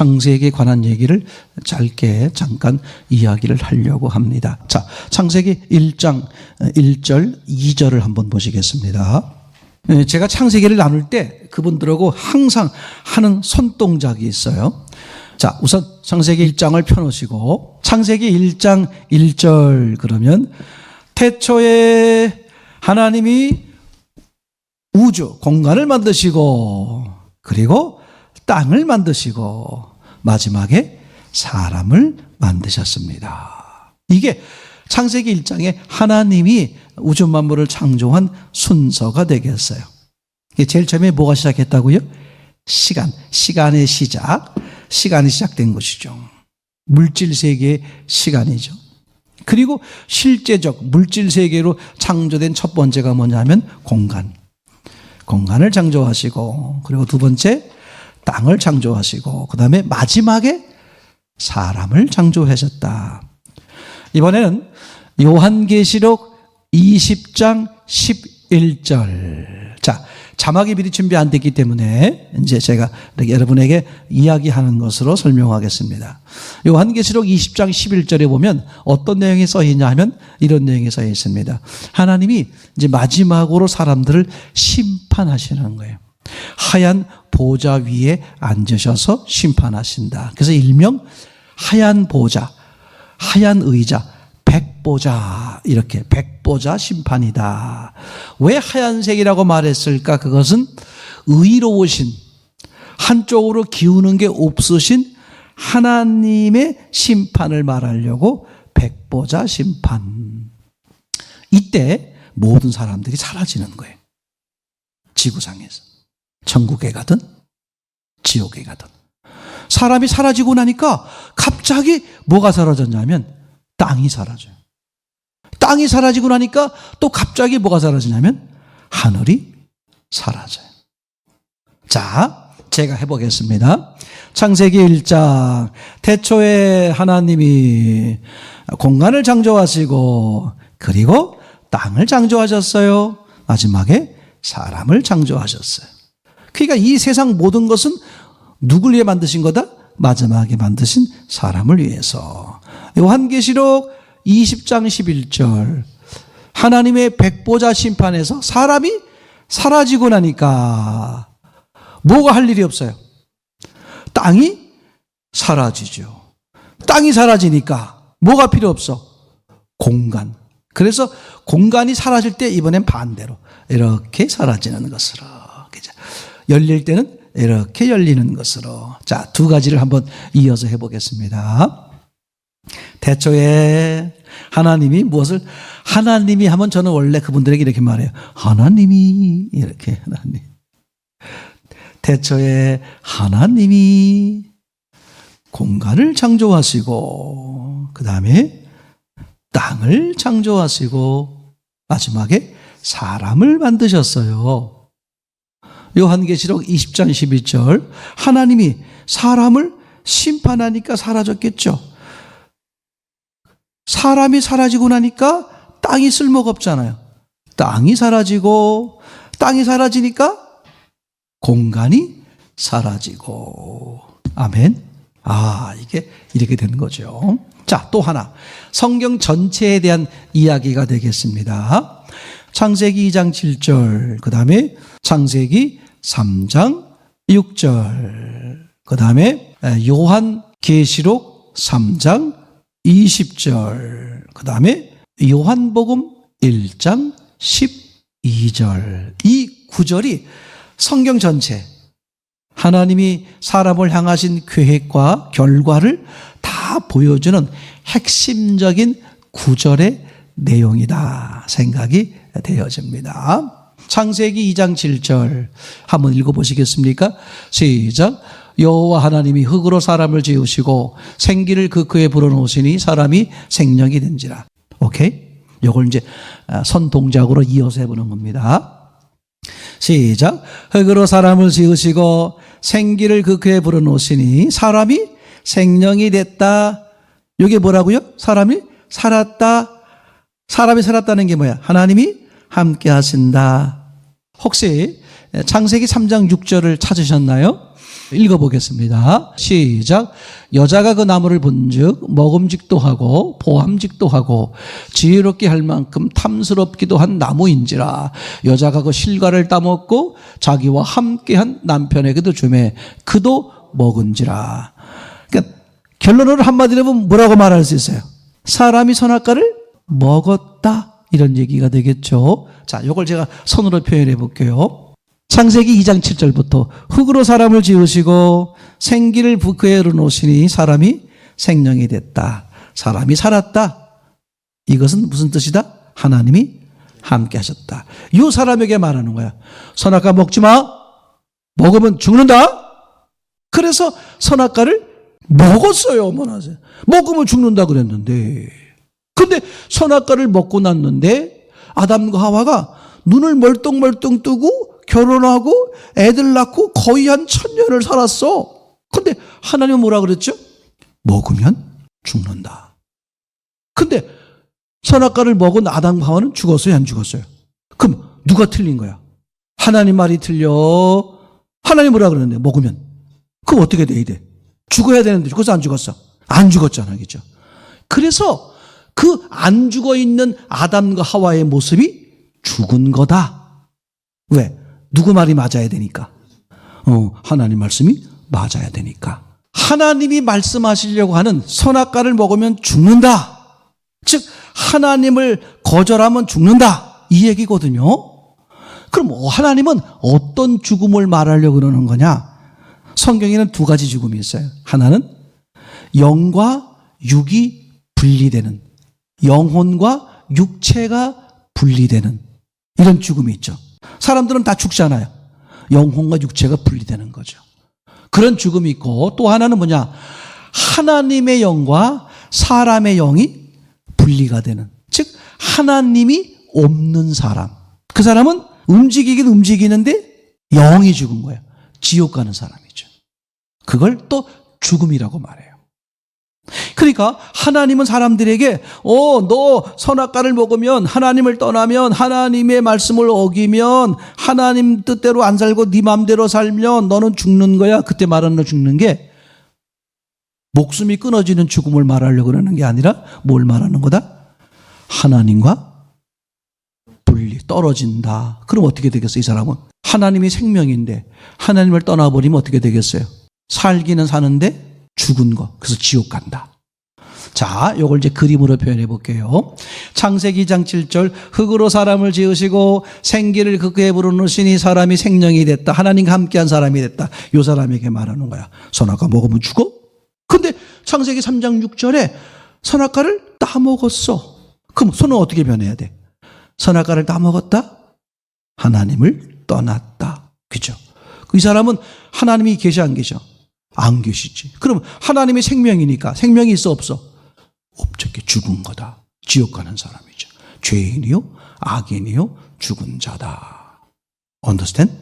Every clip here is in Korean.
창세기에 관한 얘기를 짧게 잠깐 이야기를 하려고 합니다. 자, 창세기 1장 1절, 2절을 한번 보시겠습니다. 예, 제가 창세기를 나눌 때 그분들하고 항상 하는 손동작이 있어요. 자, 우선 창세기 1장을 펴놓으시고 창세기 1장 1절 그러면 태초에 하나님이 우주, 공간을 만드시고 그리고 땅을 만드시고 마지막에 사람을 만드셨습니다. 이게 창세기 1장에 하나님이 우주 만물을 창조한 순서가 되겠어요. 제일 처음에 뭐가 시작했다고요? 시간, 시간의 시작, 시간이 시작된 것이죠. 물질 세계의 시간이죠. 그리고 실제적 물질 세계로 창조된 첫 번째가 뭐냐면 공간. 공간을 창조하시고 그리고 두 번째 땅을 창조하시고 그 다음에 마지막에 사람을 창조하셨다. 이번에는 요한계시록 20장 11절. 자, 자막이 미리 준비 안 됐기 때문에 이제 제가 여러분에게 이야기하는 것으로 설명하겠습니다. 요한계시록 20장 11절에 보면 어떤 내용이 써 있냐 하면 이런 내용이 써 있습니다. 하나님이 이제 마지막으로 사람들을 심판하시는 거예요. 하얀 보좌 위에 앉으셔서 심판하신다. 그래서 일명 하얀 보좌, 하얀 의자, 백보자 이렇게 백보자 심판이다. 왜 하얀색이라고 말했을까? 그것은 의로우신 한쪽으로 기우는 게 없으신 하나님의 심판을 말하려고 백보자 심판. 이때 모든 사람들이 사라지는 거예요. 지구상에서. 천국에 가든 지옥에 가든. 사람이 사라지고 나니까 갑자기 뭐가 사라졌냐면 땅이 사라져요. 땅이 사라지고 나니까 또 갑자기 뭐가 사라지냐면 하늘이 사라져요. 자, 제가 해보겠습니다. 창세기 1장. 태초에 하나님이 공간을 창조하시고, 그리고 땅을 창조하셨어요. 마지막에 사람을 창조하셨어요. 그러니까 이 세상 모든 것은 누굴 위해 만드신 거다? 마지막에 만드신 사람을 위해서. 요한계시록 20장 11절. 하나님의 백보자 심판에서 사람이 사라지고 나니까 뭐가 할 일이 없어요. 땅이 사라지죠. 땅이 사라지니까 뭐가 필요 없어? 공간. 그래서 공간이 사라질 때 이번엔 반대로 이렇게 사라지는 것으로. 열릴 때는 이렇게 열리는 것으로. 자, 두 가지를 한번 이어서 해보겠습니다. 대초에 하나님이 무엇을 하나님이 하면 저는 원래 그분들에게 이렇게 말해요. 하나님이 이렇게 하나님. 대초에 하나님이 공간을 창조하시고 그 다음에 땅을 창조하시고 마지막에 사람을 만드셨어요. 요한계시록 20장 12절 하나님이 사람을 심판하니까 사라졌겠죠. 사람이 사라지고 나니까 땅이 쓸모가 없잖아요. 땅이 사라지고 땅이 사라지니까 공간이 사라지고 아멘. 아, 이게 이렇게 되는 거죠. 자, 또 하나. 성경 전체에 대한 이야기가 되겠습니다. 창세기 2장 7절, 그 다음에 창세기 3장 6절, 그 다음에 요한 계시록 3장 20절, 그 다음에 요한복음 1장 12절. 이 구절이 성경 전체, 하나님이 사람을 향하신 계획과 결과를 다 보여주는 핵심적인 구절의 내용이다 생각이 되어집니다. 창세기 2장 7절 한번 읽어보시겠습니까? 시작. 여호와 하나님이 흙으로 사람을 지으시고 생기를 그 그에 불어넣으시니 사람이 생명이 된지라. 오케이? 요걸 이제 선 동작으로 이어서 해보는 겁니다. 시작. 흙으로 사람을 지으시고 생기를 그 그에 불어넣으시니 사람이 생명이 됐다. 이게 뭐라고요? 사람이 살았다. 사람이 살았다는 게 뭐야? 하나님이 함께 하신다. 혹시 창세기 3장 6절을 찾으셨나요? 읽어보겠습니다. 시작. 여자가 그 나무를 본즉 먹음직도 하고 보함직도 하고 지혜롭게 할 만큼 탐스럽기도 한 나무인지라 여자가 그 실과를 따먹고 자기와 함께한 남편에게도 주매 그도 먹은지라. 그러니까 결론을 한마디로 하면 뭐라고 말할 수 있어요? 사람이 선악과를 먹었다 이런 얘기가 되겠죠. 자, 이걸 제가 손으로 표현해 볼게요. 창세기 2장 7절부터 흙으로 사람을 지으시고 생기를 그에 놓으시니 사람이 생명이 됐다. 사람이 살았다. 이것은 무슨 뜻이다? 하나님이 함께 하셨다. 이 사람에게 말하는 거야. 선악과 먹지 마. 먹으면 죽는다. 그래서 선악과를 먹었어요. 어머나. 먹으면 죽는다 그랬는데. 근데 선악과를 먹고 났는데 아담과 하와가 눈을 멀뚱멀뚱 뜨고 결혼하고 애들 낳고 거의 한 천년을 살았어. 근데 하나님은 뭐라 그랬죠? 먹으면 죽는다. 근데 선악과를 먹은 아담과 하와는 죽었어요, 안 죽었어요? 그럼 누가 틀린 거야? 하나님 말이 틀려. 하나님 뭐라 그러는데 먹으면 그럼 어떻게 돼야 돼? 죽어야 되는데 죽어서 안 죽었어? 안 죽었잖아, 그죠? 그래서 그 안 죽어 있는 아담과 하와의 모습이 죽은 거다. 왜? 누구 말이 맞아야 되니까. 어, 하나님 말씀이 맞아야 되니까. 하나님이 말씀하시려고 하는 선악과를 먹으면 죽는다. 즉 하나님을 거절하면 죽는다. 이 얘기거든요. 그럼 하나님은 어떤 죽음을 말하려고 그러는 거냐? 성경에는 두 가지 죽음이 있어요. 하나는 영과 육이 분리되는 영혼과 육체가 분리되는 이런 죽음이 있죠. 사람들은 다 죽잖아요. 영혼과 육체가 분리되는 거죠. 그런 죽음이 있고 또 하나는 뭐냐? 하나님의 영과 사람의 영이 분리가 되는 즉 하나님이 없는 사람. 그 사람은 움직이긴 움직이는데 영이 죽은 거예요. 지옥 가는 사람이죠. 그걸 또 죽음이라고 말해요. 그러니까 하나님은 사람들에게 어 너 선악과를 먹으면 하나님을 떠나면 하나님의 말씀을 어기면 하나님 뜻대로 안 살고 네 마음대로 살면 너는 죽는 거야. 그때 말하는 죽는 게 목숨이 끊어지는 죽음을 말하려고 그러는 게 아니라 뭘 말하는 거다? 하나님과 분리 떨어진다. 그럼 어떻게 되겠어 이 사람은? 하나님이 생명인데 하나님을 떠나버리면 어떻게 되겠어요? 살기는 사는데 죽은 거. 그래서 지옥 간다. 자, 요걸 이제 그림으로 표현해 볼게요. 창세기 2장 7절 흙으로 사람을 지으시고 생기를 그에 불어넣으시니 사람이 생명이 됐다. 하나님과 함께한 사람이 됐다. 요 사람에게 말하는 거야. 선악과 먹으면 죽어? 근데 창세기 3장 6절에 선악과를 따먹었어. 그럼 손은 어떻게 변해야 돼? 선악과를 따먹었다? 하나님을 떠났다. 그죠? 이 사람은 하나님이 계셔 안 계셔? 안 계시지. 그럼 하나님의 생명이니까 생명이 있어 없어? 없죠. 죽은 거다. 지옥 가는 사람이죠. 죄인이요, 악인이요, 죽은 자다. understand?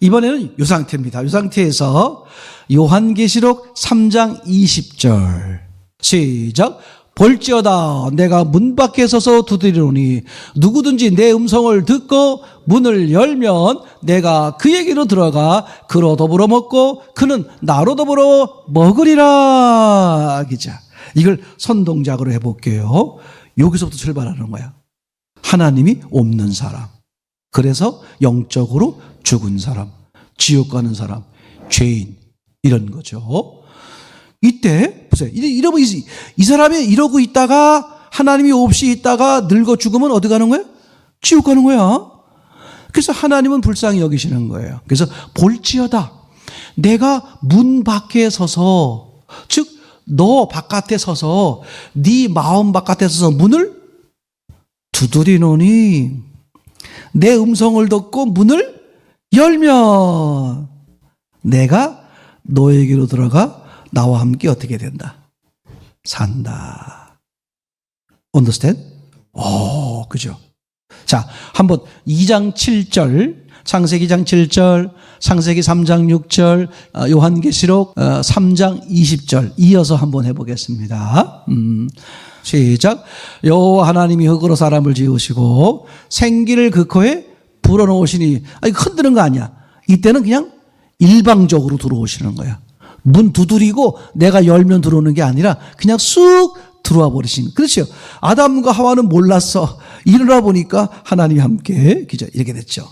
이번에는 이 상태입니다. 이 상태에서 요한계시록 3장 20절 시작 볼지어다 내가 문 밖에 서서 두드리노니 누구든지 내 음성을 듣고 문을 열면 내가 그에게로 들어가 그로 더불어 먹고 그는 나로 더불어 먹으리라 기자 이걸 선동작으로 해볼게요 여기서부터 출발하는 거야 하나님이 없는 사람 그래서 영적으로 죽은 사람 지옥 가는 사람 죄인 이런 거죠 이때 보세요. 이러면 이, 이 사람이 이러고 있다가 하나님이 없이 있다가 늙어 죽으면 어디 가는 거예요? 지옥 가는 거야. 그래서 하나님은 불쌍히 여기시는 거예요. 그래서 볼지어다. 내가 문 밖에 서서 즉 너 바깥에 서서 네 마음 바깥에 서서 문을 두드리노니 내 음성을 듣고 문을 열면 내가 너에게로 들어가 나와 함께 어떻게 된다? 산다. understand? 오, 그죠? 자, 한번 2장 7절, 창세기 2장 7절, 창세기 3장 6절, 어, 요한계시록 3장 어, 20절 이어서 한번 해보겠습니다. 음, 시작. 여호와 하나님이 흙으로 사람을 지으시고 생기를 그 코에 불어넣으시니, 아니 흔드는 거 아니야. 이때는 그냥 일방적으로 들어오시는 거야. 문 두드리고 내가 열면 들어오는 게 아니라 그냥 쑥 들어와 버리신. 그렇죠. 아담과 하와는 몰랐어. 일어나 보니까 하나님이 함께 기죠. 이렇게 됐죠.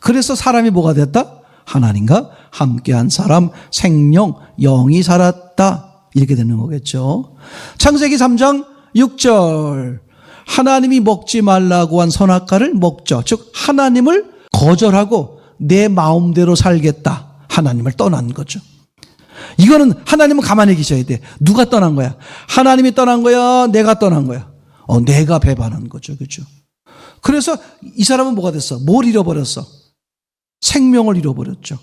그래서 사람이 뭐가 됐다? 하나님과 함께한 사람, 생명, 영이 살았다. 이렇게 되는 거겠죠. 창세기 3장 6절. 하나님이 먹지 말라고 한 선악과를 먹죠. 즉, 하나님을 거절하고 내 마음대로 살겠다. 하나님을 떠난 거죠. 이거는 하나님은 가만히 계셔야 돼. 누가 떠난 거야? 하나님이 떠난 거야? 내가 떠난 거야? 어, 내가 배반한 거죠. 그죠? 그래서 이 사람은 뭐가 됐어? 뭘 잃어버렸어? 생명을 잃어버렸죠.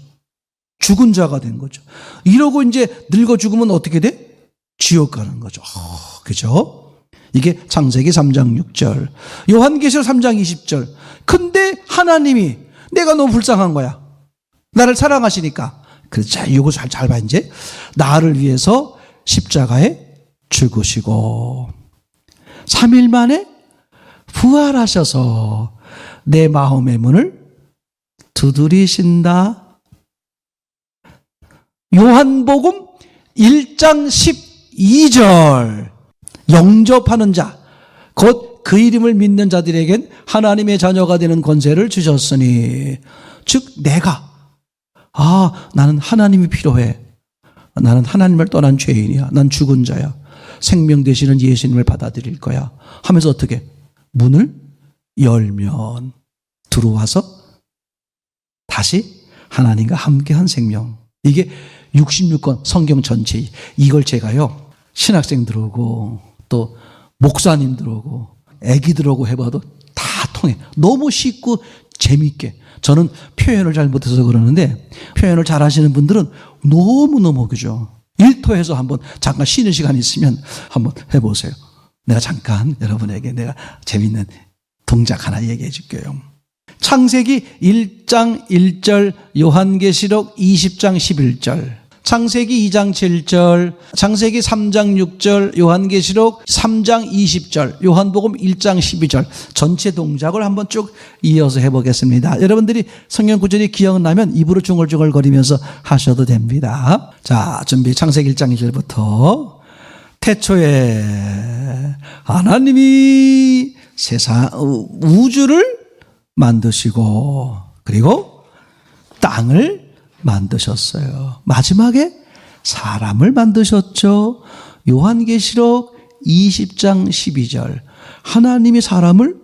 죽은 자가 된 거죠. 이러고 이제 늙어 죽으면 어떻게 돼? 지옥 가는 거죠. 어, 그죠? 이게 창세기 3장 6절. 요한계시록 3장 20절. 근데 하나님이 내가 너무 불쌍한 거야. 나를 사랑하시니까. 그래서 자, 이거 잘, 잘 봐, 이제. 나를 위해서 십자가에 죽으시고, 3일 만에 부활하셔서 내 마음의 문을 두드리신다. 요한복음 1장 12절. 영접하는 자, 곧 그 이름을 믿는 자들에겐 하나님의 자녀가 되는 권세를 주셨으니, 즉, 내가, 아, 나는 하나님이 필요해. 나는 하나님을 떠난 죄인이야. 난 죽은 자야. 생명 되시는 예수님을 받아들일 거야. 하면서 어떻게? 문을 열면 들어와서 다시 하나님과 함께한 생명. 이게 66권 성경 전체. 이걸 제가요, 신학생들하고 또 목사님들하고 애기들하고 해봐도 다 통해. 너무 쉽고 재밌게. 저는 표현을 잘 못해서 그러는데 표현을 잘 하시는 분들은 너무너무 그죠. 일터에서 한번 잠깐 쉬는 시간 있으면 한번 해보세요. 내가 잠깐 여러분에게 내가 재밌는 동작 하나 얘기해 줄게요. 창세기 1장 1절, 요한계시록 20장 11절, 창세기 2장 7절, 창세기 3장 6절, 요한계시록 3장 20절, 요한복음 1장 12절 전체 동작을 한번 쭉 이어서 해보겠습니다. 여러분들이 성경 구절이 기억나면 입으로 중얼중얼 거리면서 하셔도 됩니다. 자, 준비 창세기 1장 1절부터 태초에 하나님이 세상 우주를 만드시고 그리고 땅을 만드셨어요. 마지막에 사람을 만드셨죠. 요한계시록 20장 12절. 하나님이 사람을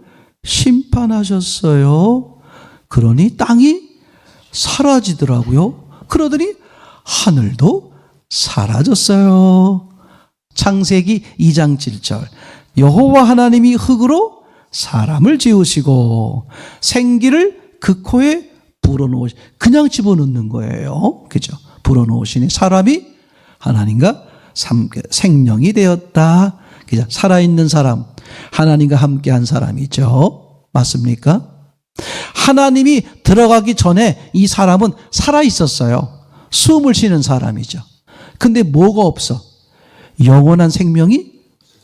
심판하셨어요. 그러니 땅이 사라지더라고요. 그러더니 하늘도 사라졌어요. 창세기 2장 7절. 여호와 하나님이 흙으로 사람을 지으시고 생기를 그 코에 불어넣으시 그냥 집어넣는 거예요. 그죠? 불어넣으시니 사람이 하나님과 생명이 되었다. 그죠? 살아있는 사람, 하나님과 함께한 사람이죠. 맞습니까? 하나님이 들어가기 전에 이 사람은 살아 있었어요. 숨을 쉬는 사람이죠. 근데 뭐가 없어? 영원한 생명이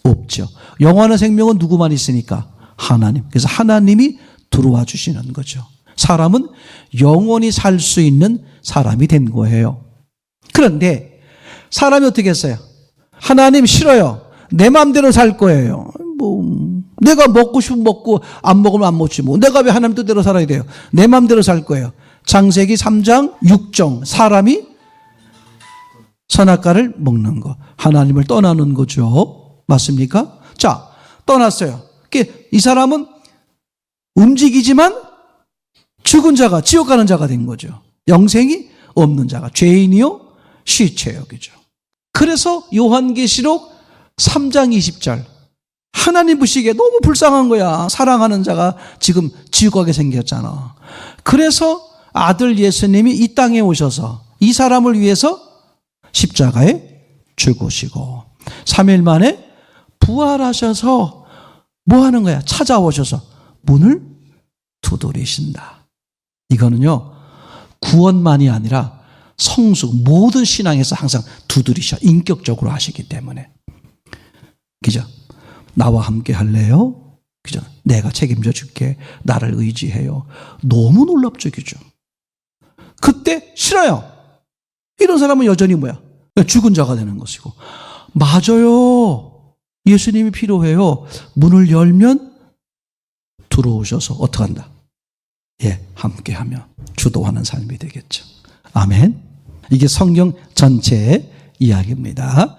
없죠. 영원한 생명은 누구만 있으니까? 하나님. 그래서 하나님이 들어와 주시는 거죠. 사람은 영원히 살 수 있는 사람이 된 거예요. 그런데 사람이 어떻게 했어요? 하나님 싫어요. 내 마음대로 살 거예요. 뭐 내가 먹고 싶으면 먹고 안 먹으면 안 먹지 뭐. 내가 왜 하나님 뜻대로 살아야 돼요? 내 마음대로 살 거예요. 창세기 3장 6정 사람이 선악과를 먹는 거. 하나님을 떠나는 거죠. 맞습니까? 자, 떠났어요. 이 사람은 움직이지만 죽은 자가 지옥 가는 자가 된 거죠. 영생이 없는 자가 죄인이요 시체요. 그죠? 그래서 요한계시록 3장 20절 하나님 보시기에 너무 불쌍한 거야. 사랑하는 자가 지금 지옥 가게 생겼잖아. 그래서 아들 예수님이 이 땅에 오셔서 이 사람을 위해서 십자가에 죽으시고 3일 만에 부활하셔서 뭐 하는 거야? 찾아오셔서 문을 두드리신다. 이거는요, 구원만이 아니라 성숙, 모든 신앙에서 항상 두드리셔. 인격적으로 하시기 때문에. 그죠? 나와 함께 할래요? 그죠? 내가 책임져 줄게. 나를 의지해요. 너무 놀랍죠, 그죠? 그때 싫어요. 이런 사람은 여전히 뭐야? 죽은 자가 되는 것이고. 맞아요. 예수님이 필요해요. 문을 열면 들어오셔서 어떻게 한다? 예, 함께하며 주도하는 삶이 되겠죠. 아멘. 이게 성경 전체의 이야기입니다.